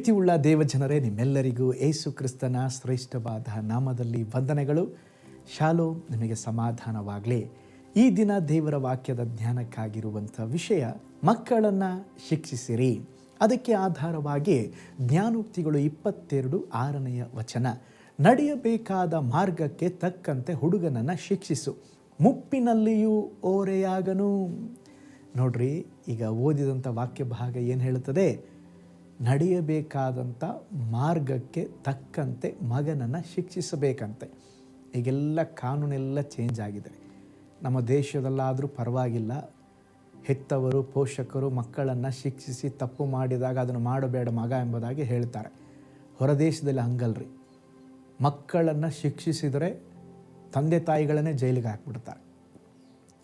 ಪ್ರೀತಿಯುಳ್ಳ ದೇವಜನರೇ, ನಿಮ್ಮೆಲ್ಲರಿಗೂ ಏಸು ಕ್ರಿಸ್ತನ ಶ್ರೇಷ್ಠವಾದ ನಾಮದಲ್ಲಿ ವಂದನೆಗಳು. ಶಾಲೋ ನಿಮಗೆ ಸಮಾಧಾನವಾಗಲಿ. ಈ ದಿನ ದೇವರ ವಾಕ್ಯದ ಜ್ಞಾನಕ್ಕಾಗಿರುವಂಥ ವಿಷಯ, ಮಕ್ಕಳನ್ನು ಶಿಕ್ಷಿಸಿರಿ. ಅದಕ್ಕೆ ಆಧಾರವಾಗಿ ಜ್ಞಾನೋಕ್ತಿಗಳು ಇಪ್ಪತ್ತೆರಡು ಆರನೆಯ ವಚನ. ನಡೆಯಬೇಕಾದ ಮಾರ್ಗಕ್ಕೆ ತಕ್ಕಂತೆ ಹುಡುಗನನ್ನು ಶಿಕ್ಷಿಸು. ಮುಪ್ಪಿನಲ್ಲಿಯೂ ಓರೆಯಾಗನು. ನೋಡ್ರಿ, ಈಗ ಓದಿದಂಥ ವಾಕ್ಯ ಭಾಗ ಏನು ಹೇಳುತ್ತದೆ? ನಡೆಯಬೇಕಾದಂಥ ಮಾರ್ಗಕ್ಕೆ ತಕ್ಕಂತೆ ಮಗನನ್ನು ಶಿಕ್ಷಿಸಬೇಕಂತೆ. ಈಗೆಲ್ಲ ಕಾನೂನೆಲ್ಲ ಚೇಂಜ್ ಆಗಿದೆ. ನಮ್ಮ ದೇಶದಲ್ಲಾದರೂ ಪರವಾಗಿಲ್ಲ. ಹೆತ್ತವರು, ಪೋಷಕರು ಮಕ್ಕಳನ್ನು ಶಿಕ್ಷಿಸಿ ತಪ್ಪು ಮಾಡಿದಾಗ ಅದನ್ನು ಮಾಡಬೇಡ ಮಗ ಎಂಬುದಾಗಿ ಹೇಳ್ತಾರೆ. ಹೊರದೇಶದಲ್ಲಿ ಹಂಗಲ್ರಿ. ಮಕ್ಕಳನ್ನು ಶಿಕ್ಷಿಸಿದರೆ ತಂದೆ ತಾಯಿಗಳನ್ನೇ ಜೈಲಿಗೆ ಹಾಕ್ಬಿಡ್ತಾರೆ.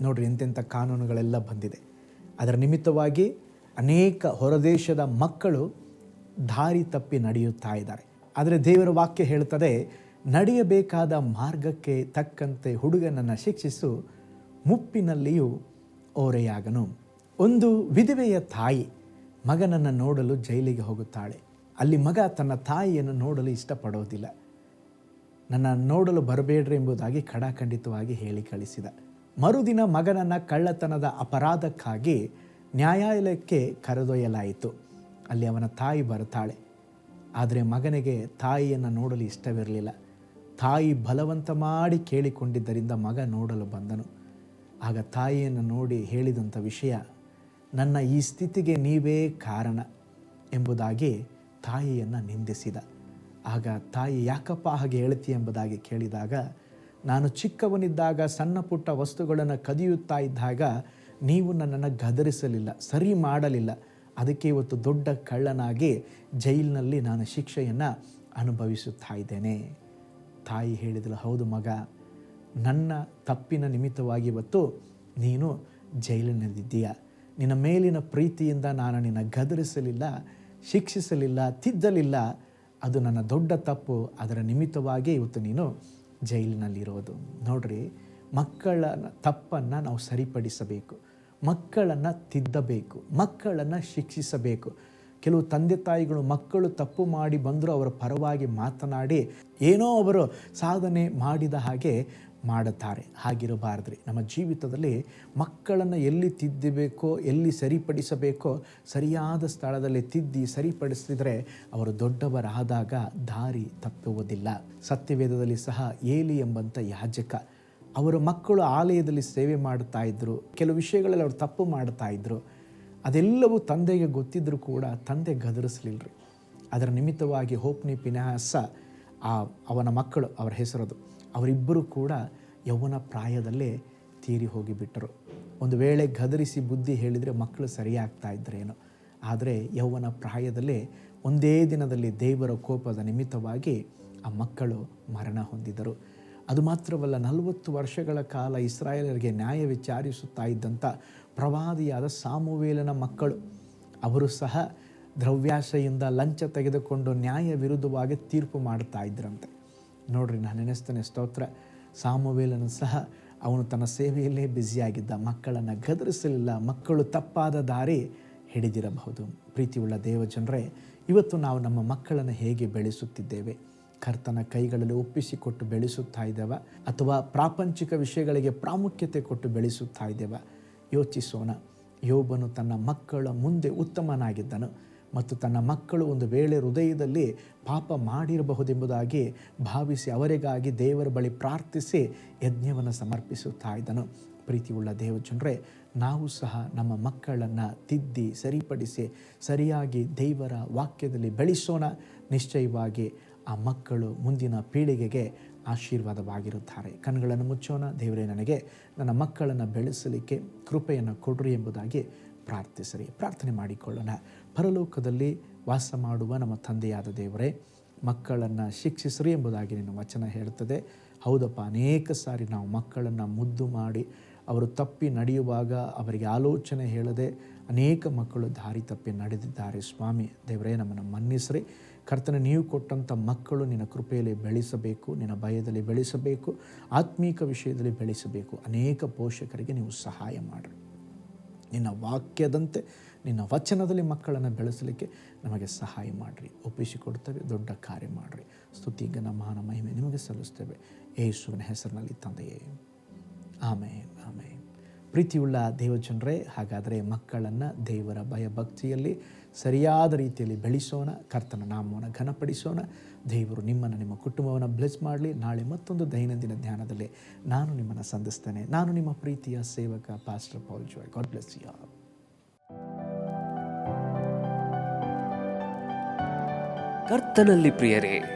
ನೋಡ್ರಿ ಎಂತೆಂಥ ಕಾನೂನುಗಳೆಲ್ಲ ಬಂದಿದೆ. ಅದರ ನಿಮಿತ್ತವಾಗಿ ಅನೇಕ ಹೊರದೇಶದ ಮಕ್ಕಳು ದಾರಿ ತಪ್ಪಿ ನಡೆಯುತ್ತಾ ಇದ್ದಾರೆ. ಆದರೆ ದೇವರ ವಾಕ್ಯ ಹೇಳುತ್ತದೆ, ನಡೆಯಬೇಕಾದ ಮಾರ್ಗಕ್ಕೆ ತಕ್ಕಂತೆ ಹುಡುಗನನ್ನು ಶಿಕ್ಷಿಸು, ಮುಪ್ಪಿನಲ್ಲಿಯೂ ಓರೆಯಾಗನು. ಒಂದು ವಿಧವೆಯ ತಾಯಿ ಮಗನನ್ನು ನೋಡಲು ಜೈಲಿಗೆ ಹೋಗುತ್ತಾಳೆ. ಅಲ್ಲಿ ಮಗ ತನ್ನ ತಾಯಿಯನ್ನು ನೋಡಲು ಇಷ್ಟಪಡೋದಿಲ್ಲ. ನನ್ನ ನೋಡಲು ಬರಬೇಡ್ರಿ ಎಂಬುದಾಗಿ ಖಡಾಖಂಡಿತವಾಗಿ ಹೇಳಿ ಕಳಿಸಿದ. ಮರುದಿನ ಮಗನನ್ನು ಕಳ್ಳತನದ ಅಪರಾಧಕ್ಕಾಗಿ ನ್ಯಾಯಾಲಯಕ್ಕೆ ಕರೆದೊಯ್ಯಲಾಯಿತು. ಅಲ್ಲಿ ಅವನ ತಾಯಿ ಬರ್ತಾಳೆ ಆದರೆ ಮಗನಿಗೆ ತಾಯಿಯನ್ನು ನೋಡಲು ಇಷ್ಟವಿರಲಿಲ್ಲ. ತಾಯಿ ಬಲವಂತ ಮಾಡಿ ಕೇಳಿಕೊಂಡಿದ್ದರಿಂದ ಮಗ ನೋಡಲು ಬಂದನು. ಆಗ ತಾಯಿಯನ್ನು ನೋಡಿ ಹೇಳಿದಂಥ ವಿಷಯ, ನನ್ನ ಈ ಸ್ಥಿತಿಗೆ ನೀವೇ ಕಾರಣ ಎಂಬುದಾಗಿ ತಾಯಿಯನ್ನು ನಿಂದಿಸಿದ. ಆಗ ತಾಯಿ, ಯಾಕಪ್ಪ ಹಾಗೆ ಹೇಳ್ತಿ ಎಂಬುದಾಗಿ ಕೇಳಿದಾಗ, ನಾನು ಚಿಕ್ಕವನಿದ್ದಾಗ, ಸಣ್ಣ ಪುಟ್ಟ ವಸ್ತುಗಳನ್ನು ಕದಿಯುತ್ತಾ ಇದ್ದಾಗ, ನೀವು ನನ್ನನ್ನು ಗದರಿಸಲಿಲ್ಲ, ಸರಿ ಮಾಡಲಿಲ್ಲ. ಅದಕ್ಕೆ ಇವತ್ತು ದೊಡ್ಡ ಕಳ್ಳನಾಗಿ ಜೈಲಿನಲ್ಲಿ ನಾನು ಶಿಕ್ಷೆಯನ್ನು ಅನುಭವಿಸುತ್ತಾ ಇದ್ದೇನೆ. ತಾಯಿ ಹೇಳಿದಳು, ಹೌದು ಮಗ, ನನ್ನ ತಪ್ಪಿನ ನಿಮಿತ್ತವಾಗಿ ಇವತ್ತು ನೀನು ಜೈಲಿನಲ್ಲಿದ್ದೀಯ? ನಿನ್ನ ಮೇಲಿನ ಪ್ರೀತಿಯಿಂದ ನಾನು ನಿನ್ನ ಗದರಿಸಲಿಲ್ಲ, ಶಿಕ್ಷಿಸಲಿಲ್ಲ, ತಿದ್ದಲಿಲ್ಲ. ಅದು ನನ್ನ ದೊಡ್ಡ ತಪ್ಪು. ಅದರ ನಿಮಿತ್ತವಾಗಿ ಇವತ್ತು ನೀನು ಜೈಲಿನಲ್ಲಿರೋದು. ನೋಡ್ರಿ, ಮಕ್ಕಳ ತಪ್ಪನ್ನು ನಾವು ಸರಿಪಡಿಸಬೇಕು. ಮಕ್ಕಳನ್ನು ತಿದ್ದಬೇಕು, ಮಕ್ಕಳನ್ನು ಶಿಕ್ಷಿಸಬೇಕು. ಕೆಲವು ತಂದೆ ತಾಯಿಗಳು ಮಕ್ಕಳು ತಪ್ಪು ಮಾಡಿ ಬಂದರೂ ಅವರ ಪರವಾಗಿ ಮಾತನಾಡಿ ಏನೋ ಅವರು ಸಾಧನೆ ಮಾಡಿದ ಹಾಗೆ ಮಾಡುತ್ತಾರೆ ಹಾಗಿರಬಾರ್ದ್ರಿ. ನಮ್ಮ ಜೀವಿತದಲ್ಲಿ ಮಕ್ಕಳನ್ನು ಎಲ್ಲಿ ತಿದ್ದಬೇಕೋ, ಎಲ್ಲಿ ಸರಿಪಡಿಸಬೇಕೋ, ಸರಿಯಾದ ಸ್ಥಳದಲ್ಲಿ ತಿದ್ದಿ ಸರಿಪಡಿಸಿದರೆ ಅವರು ದೊಡ್ಡವರಾದಾಗ ದಾರಿ ತಪ್ಪುವುದಿಲ್ಲ. ಸತ್ಯವೇದದಲ್ಲಿ ಸಹ ಏಲಿ ಎಂಬಂಥ ಯಾಜಕ ಅವರ ಮಕ್ಕಳು ಆಲಯದಲ್ಲಿ ಸೇವೆ ಮಾಡ್ತಾ ಇದ್ದರು ಕೆಲವು ವಿಷಯಗಳಲ್ಲಿ ಅವರು ತಪ್ಪು ಮಾಡ್ತಾ ಇದ್ದರು ಅದೆಲ್ಲವೂ ತಂದೆಗೆ ಗೊತ್ತಿದ್ದರೂ ಕೂಡ ತಂದೆ ಗದರಿಸಲಿಲ್ಲರಿ ಅದರ ನಿಮಿತ್ತವಾಗಿ ಹೋಪ್ನಿ ಪಿನಹಾಸ ಆ ಅವನ ಮಕ್ಕಳು, ಅವರ ಹೆಸರದು ಅವರಿಬ್ಬರು ಕೂಡ ಯೌವನ ಪ್ರಾಯದಲ್ಲೇ ತೀರಿ ಹೋಗಿಬಿಟ್ಟರು ಒಂದು ವೇಳೆ ಗದರಿಸಿ ಬುದ್ಧಿ ಹೇಳಿದರೆ ಮಕ್ಕಳು ಸರಿಯಾಗ್ತಾ ಇದ್ದರೇನೋ ಆದರೆ ಯೌವನ ಪ್ರಾಯದಲ್ಲೇ ಒಂದೇ ದಿನದಲ್ಲಿ ದೇವರ ಕೋಪದ ನಿಮಿತ್ತವಾಗಿ ಆ ಮಕ್ಕಳು ಮರಣ ಹೊಂದಿದರು. ಅದು ಮಾತ್ರವಲ್ಲ, ನಲವತ್ತು ವರ್ಷಗಳ ಕಾಲ ಇಸ್ರಾಯೇಲರಿಗೆ ನ್ಯಾಯ ವಿಚಾರಿಸುತ್ತಾ ಇದ್ದಂಥ ಪ್ರವಾದಿಯಾದ ಸಾಮುವೇಲನ ಮಕ್ಕಳು. ಅವರು ಸಹ ದ್ರವ್ಯಾಶೆಯಿಂದ ಲಂಚ ತೆಗೆದುಕೊಂಡು ನ್ಯಾಯ ವಿರುದ್ಧವಾಗಿ ತೀರ್ಪು ಮಾಡ್ತಾ ಇದ್ರಂತೆ. ನೋಡ್ರಿ, ನಾನು ನೆನೆಸ್ತೇನೆ ಸ್ತೋತ್ರ. ಸಾಮುವೇಲನು ಸಹ ಅವನು ತನ್ನ ಸೇವೆಯಲ್ಲೇ ಬ್ಯುಸಿಯಾಗಿದ್ದ, ಮಕ್ಕಳನ್ನು ಗದರಿಸಲಿಲ್ಲ, ಮಕ್ಕಳು ತಪ್ಪಾದ ದಾರಿ ಹಿಡಿದಿರಬಹುದು. ಪ್ರೀತಿಯುಳ್ಳ ದೇವಜನರೇ, ಇವತ್ತು ನಾವು ನಮ್ಮ ಮಕ್ಕಳನ್ನು ಹೇಗೆ ಬೆಳೆಸುತ್ತಿದ್ದೇವೆ? ಕರ್ತನ ಕೈಗಳಲ್ಲಿ ಒಪ್ಪಿಸಿಕೊಟ್ಟು ಬೆಳೆಸುತ್ತಾ ಇದ್ದೇವ ಅಥವಾ ಪ್ರಾಪಂಚಿಕ ವಿಷಯಗಳಿಗೆ ಪ್ರಾಮುಖ್ಯತೆ ಕೊಟ್ಟು ಬೆಳೆಸುತ್ತಾ ಇದ್ದೇವ? ಯೋಚಿಸೋಣ. ಯೋಬನು ತನ್ನ ಮಕ್ಕಳ ಮುಂದೆ ಉತ್ತಮನಾಗಿದ್ದನು ಮತ್ತು ತನ್ನ ಮಕ್ಕಳು ಒಂದು ವೇಳೆ ಹೃದಯದಲ್ಲಿ ಪಾಪ ಮಾಡಿರಬಹುದೆಂಬುದಾಗಿ ಭಾವಿಸಿ ಅವರಿಗಾಗಿ ದೇವರ ಬಳಿ ಪ್ರಾರ್ಥಿಸಿ ಯಜ್ಞವನ್ನು ಸಮರ್ಪಿಸುತ್ತಾ ಇದ್ದನು. ಪ್ರೀತಿಯುಳ್ಳ ದೇವಜನರೇ, ನಾವು ಸಹ ನಮ್ಮ ಮಕ್ಕಳನ್ನು ತಿದ್ದಿ ಸರಿಪಡಿಸಿ ಸರಿಯಾಗಿ ದೇವರ ವಾಕ್ಯದಲ್ಲಿ ಬೆಳೆಸೋಣ. ನಿಶ್ಚಯವಾಗಿ ಆ ಮಕ್ಕಳು ಮುಂದಿನ ಪೀಳಿಗೆಗೆ ಆಶೀರ್ವಾದವಾಗಿರುತ್ತಾರೆ. ಕಣ್ಗಳನ್ನು ಮುಚ್ಚೋಣ. ದೇವರೇ, ನನಗೆ ನನ್ನ ಮಕ್ಕಳನ್ನು ಬೆಳೆಸಲಿಕ್ಕೆ ಕೃಪೆಯನ್ನು ಕೊಡ್ರಿ ಎಂಬುದಾಗಿ ಪ್ರಾರ್ಥಿಸರಿ. ಪ್ರಾರ್ಥನೆ ಮಾಡಿಕೊಳ್ಳೋಣ. ಪರಲೋಕದಲ್ಲಿ ವಾಸ ಮಾಡುವ ನಮ್ಮ ತಂದೆಯಾದ ದೇವರೇ, ಮಕ್ಕಳನ್ನು ಶಿಕ್ಷಿಸ್ರಿ ಎಂಬುದಾಗಿ ನಿನ್ನ ವಚನ ಹೇಳ್ತದೆ ಹೌದಪ್ಪ, ಅನೇಕ ಸಾರಿ ನಾವು ಮಕ್ಕಳನ್ನು ಮುದ್ದು ಮಾಡಿ ಅವರು ತಪ್ಪಿ ನಡೆಯುವಾಗ ಅವರಿಗೆ ಆಲೋಚನೆ ಹೇಳದೆ ಅನೇಕ ಮಕ್ಕಳು ದಾರಿ ತಪ್ಪಿ ನಡೆದಿದ್ದಾರೆ. ಸ್ವಾಮಿ, ದೇವರೇ, ನಮ್ಮನ್ನು ಮನ್ನಿಸ್ರಿ. ಕರ್ತನ, ನೀವು ಕೊಟ್ಟಂಥ ಮಕ್ಕಳು ನಿನ್ನ ಕೃಪೆಯಲ್ಲಿ ಬೆಳೆಸಬೇಕು, ನಿನ್ನ ಭಯದಲ್ಲಿ ಬೆಳೆಸಬೇಕು, ಆತ್ಮೀಕ ವಿಷಯದಲ್ಲಿ ಬೆಳೆಸಬೇಕು. ಅನೇಕ ಪೋಷಕರಿಗೆ ನೀವು ಸಹಾಯ ಮಾಡಿರಿ. ನಿನ್ನ ವಾಕ್ಯದಂತೆ, ನಿನ್ನ ವಚನದಲ್ಲಿ ಮಕ್ಕಳನ್ನು ಬೆಳೆಸಲಿಕ್ಕೆ ನಮಗೆ ಸಹಾಯ ಮಾಡಿರಿ. ಒಪ್ಪಿಸಿಕೊಡ್ತೇವೆ, ದೊಡ್ಡ ಕಾರ್ಯ ಮಾಡಿರಿ. ಸ್ತುತಿ, ಘನ ಮಾನ ಮಹಿಮೆ ನಿಮಗೆ ಸಲ್ಲಿಸ್ತೇವೆ. ಯೇಸುವಿನ ಹೆಸರಿನಲ್ಲಿ ತಂದೆಯೇ. ಆಮೇನ್ ಆಮೇನ್. ಪ್ರೀತಿಯುಳ್ಳ ದೇವಜನರೇ, ಹಾಗಾದರೆ ಮಕ್ಕಳನ್ನು ದೇವರ ಭಯಭಕ್ತಿಯಲ್ಲಿ ಸರಿಯಾದ ರೀತಿಯಲ್ಲಿ ಬೆಳೆಸೋಣ, ಕರ್ತನ ನಾಮವನ್ನು ಘನಪಡಿಸೋಣ. ದೇವರು ನಿಮ್ಮನ್ನು ನಿಮ್ಮ ಕುಟುಂಬವನ್ನು ಬ್ಲೆಸ್ ಮಾಡಲಿ. ನಾಳೆ ಮತ್ತೊಂದು ದೈನಂದಿನ ಧ್ಯಾನದಲ್ಲಿ ನಾನು ನಿಮ್ಮನ್ನು ಸಂಧಿಸ್ತೇನೆ. ನಾನು ನಿಮ್ಮ ಪ್ರೀತಿಯ ಸೇವಕ pastor Paul Joy God bless you ಕರ್ತನಲ್ಲಿ ಪ್ರಿಯರೇ